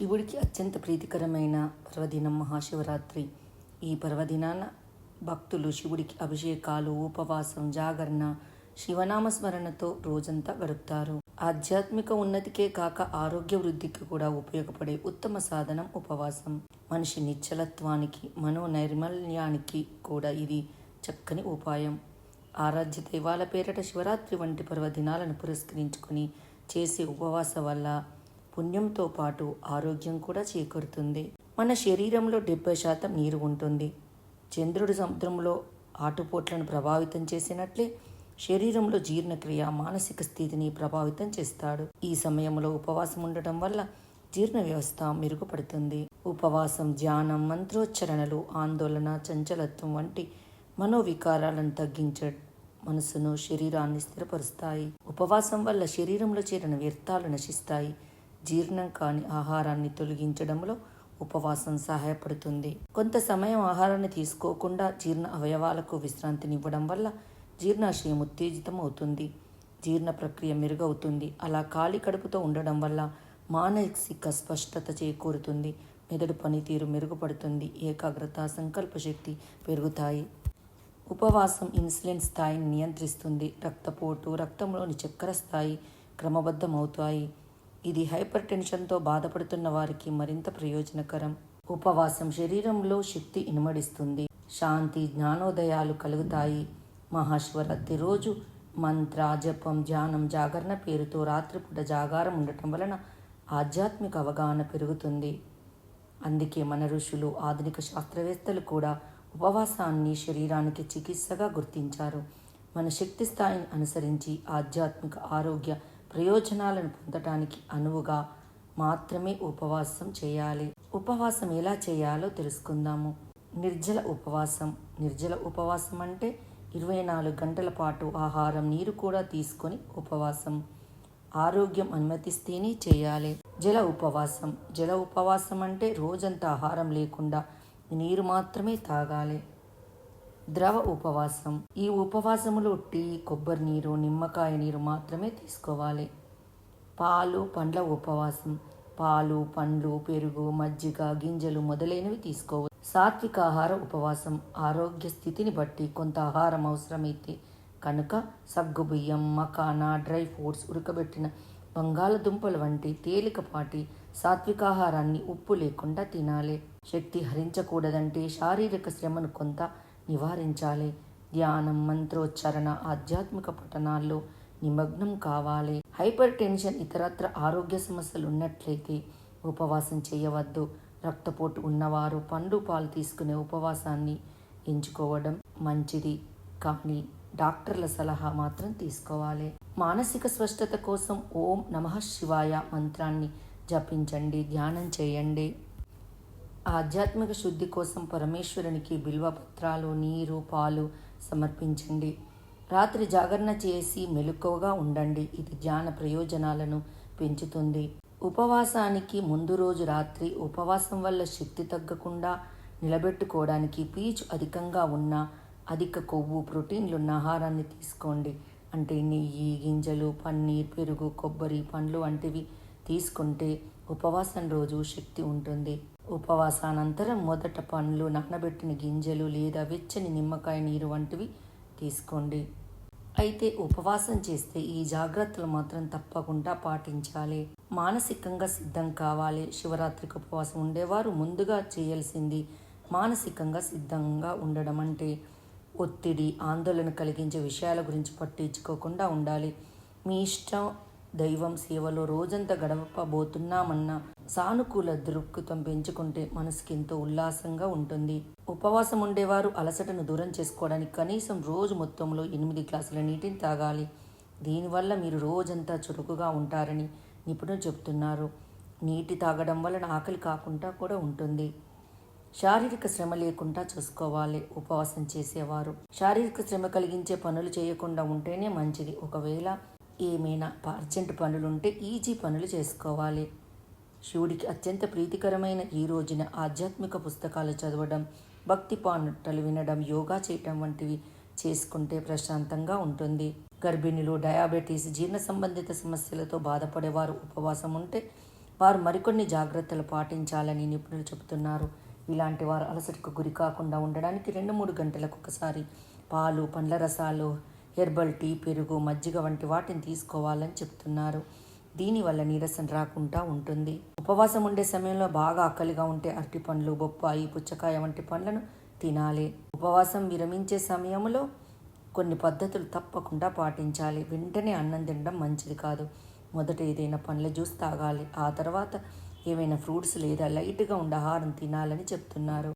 శివుడికి అత్యంత ప్రీతికరమైన పర్వదినం మహాశివరాత్రి. ఈ పర్వదినాన భక్తులు శివుడికి అభిషేకాలు ఉపవాసం జాగరణ శివనామ స్మరణతో రోజంతా గడుపుతారు. ఆధ్యాత్మిక ఉన్నతికే కాక ఆరోగ్య వృద్ధికి కూడా ఉపయోగపడే ఉత్తమ సాధనం ఉపవాసం. మనిషి నిశ్చలత్వానికి మనో నైర్మల్యానికి కూడా ఇది చక్కని ఉపాయం. ఆరాధ్య దైవాల పేరట శివరాత్రి వంటి పర్వదినాలను పురస్కరించుకొని చేసే ఉపవాస వల్ల పుణ్యంతో పాటు ఆరోగ్యం కూడా చేకూరుతుంది. మన శరీరంలో డెబ్బై శాతం నీరు ఉంటుంది. చంద్రుడి సముద్రంలో ఆటుపోట్లను ప్రభావితం చేసినట్లే శరీరంలో జీర్ణక్రియ మానసిక స్థితిని ప్రభావితం చేస్తాడు. ఈ సమయంలో ఉపవాసం ఉండటం వల్ల జీర్ణ వ్యవస్థ మెరుగుపడుతుంది. ఉపవాసం ధ్యానం మంత్రోచ్చరణలు ఆందోళన చంచలత్వం వంటి మనోవికారాలను తగ్గించడం మనసును శరీరాన్ని స్థిరపరుస్తాయి. ఉపవాసం వల్ల శరీరంలో చేరిన వ్యర్థాలు నశిస్తాయి. జీర్ణం కాని ఆహారాన్ని తొలగించడంలో ఉపవాసం సహాయపడుతుంది. కొంత సమయం ఆహారాన్ని తీసుకోకుండా జీర్ణ అవయవాలకు విశ్రాంతినివ్వడం వల్ల జీర్ణాశయం ఉత్తేజితం అవుతుంది జీర్ణ ప్రక్రియ మెరుగవుతుంది. అలా ఖాళీ కడుపుతో ఉండడం వల్ల మానసిక స్పష్టత చేకూరుతుంది. మెదడు పనితీరు మెరుగుపడుతుంది. ఏకాగ్రత సంకల్ప శక్తి పెరుగుతాయి. ఉపవాసం ఇన్సులిన్ స్థాయిని నియంత్రిస్తుంది. రక్తపోటు రక్తంలోని చక్కెర స్థాయి క్రమబద్ధమవుతాయి. ఇది హైపర్ టెన్షన్తో బాధపడుతున్న వారికి మరింత ప్రయోజనకరం. ఉపవాసం శరీరంలో శక్తి ఇనుమడిస్తుంది. శాంతి జ్ఞానోదయాలు కలుగుతాయి. మహాశివరాత్రి రోజు మంత్ర జపం ధ్యానం జాగరణ పేరుతో రాత్రిపూట జాగారం ఉండటం వలన ఆధ్యాత్మిక అవగాహన పెరుగుతుంది. అందుకే మన ఋషులు ఆధునిక శాస్త్రవేత్తలు కూడా ఉపవాసాన్ని శరీరానికి చికిత్సగా గుర్తించారు. మన శక్తి స్థాయిని అనుసరించి ఆధ్యాత్మిక ఆరోగ్య ప్రయోజనాలను పొందటానికి అనువుగా మాత్రమే ఉపవాసం చేయాలి. ఉపవాసం ఎలా చేయాలో తెలుసుకుందాము. నిర్జల ఉపవాసం. నిర్జల ఉపవాసం అంటే ఇరవై నాలుగు గంటల పాటు ఆహారం నీరు కూడా తీసుకొని ఉపవాసం. ఆరోగ్యం అనుమతిస్తేనే చేయాలి. జల ఉపవాసం. జల ఉపవాసం అంటే రోజంతా ఆహారం లేకుండా నీరు మాత్రమే తాగాలి. ద్రవ ఉపవాసం. ఈ ఉపవాసములో టీ కొబ్బరి నీరు నిమ్మకాయ నీరు మాత్రమే తీసుకోవాలి. పాలు పండ్ల ఉపవాసం. పాలు పండ్లు పెరుగు మజ్జిగ గింజలు మొదలైనవి తీసుకోవచ్చు. సాత్విక ఆహార ఉపవాసం. ఆరోగ్య స్థితిని బట్టి కొంత ఆహారం అవసరమైతే కనుక సగ్గుబియ్యం మకానా డ్రై ఫ్రూట్స్ ఉడకబెట్టిన బంగాళదుంపలు వంటి తేలికపాటి సాత్వికాహారాన్ని ఉప్పు లేకుండా తినాలి. శక్తి హరించకూడదంటే శారీరక శ్రమను కొంత నివారించాలి. ధ్యానం మంత్రోచ్చారణ ఆధ్యాత్మిక పఠనాల్లో నిమగ్నం కావాలి. హైపర్ టెన్షన్ ఇతరత్ర ఆరోగ్య సమస్యలు ఉన్నట్లయితే ఉపవాసం చేయవద్దు. రక్తపోటు ఉన్నవారు పండు పాలు తీసుకునే ఉపవాసాన్ని ఎంచుకోవడం మంచిది. కానీ డాక్టర్ల సలహా మాత్రం తీసుకోవాలి. మానసిక స్పష్టత కోసం ఓం నమః శివాయ మంత్రాన్ని జపించండి ధ్యానం చేయండి. ఆధ్యాత్మిక శుద్ధి కోసం పరమేశ్వరునికి బిల్వపత్రాలు నీరు పాలు సమర్పించండి. రాత్రి జాగరణ చేసి మెలకువగా ఉండండి. ఇది ధ్యాన ప్రయోజనాలను పెంచుతుంది. ఉపవాసానికి ముందు రోజు రాత్రి ఉపవాసం వల్ల శక్తి తగ్గకుండా నిలబెట్టుకోవడానికి పీచు అధికంగా ఉన్న అధిక కొవ్వు ప్రోటీన్లున్న ఆహారాన్ని తీసుకోండి. అంటే నెయ్యి గింజలు పన్నీర్ పెరుగు కొబ్బరి పండ్లు వంటివి తీసుకుంటే ఉపవాసం రోజు శక్తి ఉంటుంది. ఉపవాసానంతరం మొదట పండ్లు నానబెట్టిన గింజలు లేదా వెచ్చని నిమ్మకాయ నీరు వంటివి తీసుకోండి. అయితే ఉపవాసం చేస్తే ఈ జాగ్రత్తలు మాత్రం తప్పకుండా పాటించాలి. మానసికంగా సిద్ధం కావాలి. శివరాత్రికి ఉపవాసం ఉండేవారు ముందుగా చేయాల్సింది మానసికంగా సిద్ధంగా ఉండడం అంటే ఒత్తిడి ఆందోళన కలిగించే విషయాల గురించి పట్టించుకోకుండా ఉండాలి. మీ ఇష్టం దైవం సేవలో రోజంతా గడపబోతున్నామన్న సానుకూల దృక్పథం పెంచుకుంటే మనసుకెంతో ఉల్లాసంగా ఉంటుంది. ఉపవాసం ఉండేవారు అలసటను దూరం చేసుకోవడానికి కనీసం రోజు మొత్తంలో ఎనిమిది గ్లాసుల నీటిని తాగాలి. దీనివల్ల మీరు రోజంతా చురుకుగా ఉంటారని నిపుణులు చెబుతున్నారు. నీటి తాగడం వలన ఆకలి కాకుండా కూడా ఉంటుంది. శారీరక శ్రమ లేకుండా చూసుకోవాలి. ఉపవాసం చేసేవారు. శారీరక శ్రమ కలిగించే పనులు చేయకుండా ఉంటేనే మంచిది. ఒకవేళ ఏమైనా అర్జెంట్ పనులుంటే ఈజీ పనులు చేసుకోవాలి. శివుడికి అత్యంత ప్రీతికరమైన ఈ రోజున ఆధ్యాత్మిక పుస్తకాలు చదవడం భక్తి పాటలు వినడం యోగా చేయటం వంటివి చేసుకుంటే ప్రశాంతంగా ఉంటుంది. గర్భిణులు డయాబెటీస్ జీర్ణ సంబంధిత సమస్యలతో బాధపడేవారు ఉపవాసం ఉంటే వారు మరికొన్ని జాగ్రత్తలు పాటించాలని నిపుణులు చెబుతున్నారు. ఇలాంటి వారు అలసటకు గురి కాకుండా ఉండడానికి రెండు మూడు గంటలకు ఒకసారి పాలు పండ్ల రసాలు హెర్బల్ టీ పెరుగు మజ్జిగ వంటి వాటిని తీసుకోవాలని చెప్తున్నారు. దీనివల్ల నీరసం రాకుండా ఉంటుంది. ఉపవాసం ఉండే సమయంలో బాగా ఆకలిగా ఉంటే అరటి పండ్లు బొప్పాయి పుచ్చకాయ వంటి పండ్లను తినాలి. ఉపవాసం విరమించే సమయంలో కొన్ని పద్ధతులు తప్పకుండా పాటించాలి. వెంటనే అన్నం తినడం మంచిది కాదు. మొదట ఏదైనా పండ్ల జ్యూస్ తాగాలి. ఆ తర్వాత ఏమైనా ఫ్రూట్స్ లేదా లైట్గా ఉండే ఆహారం తినాలని చెప్తున్నారు.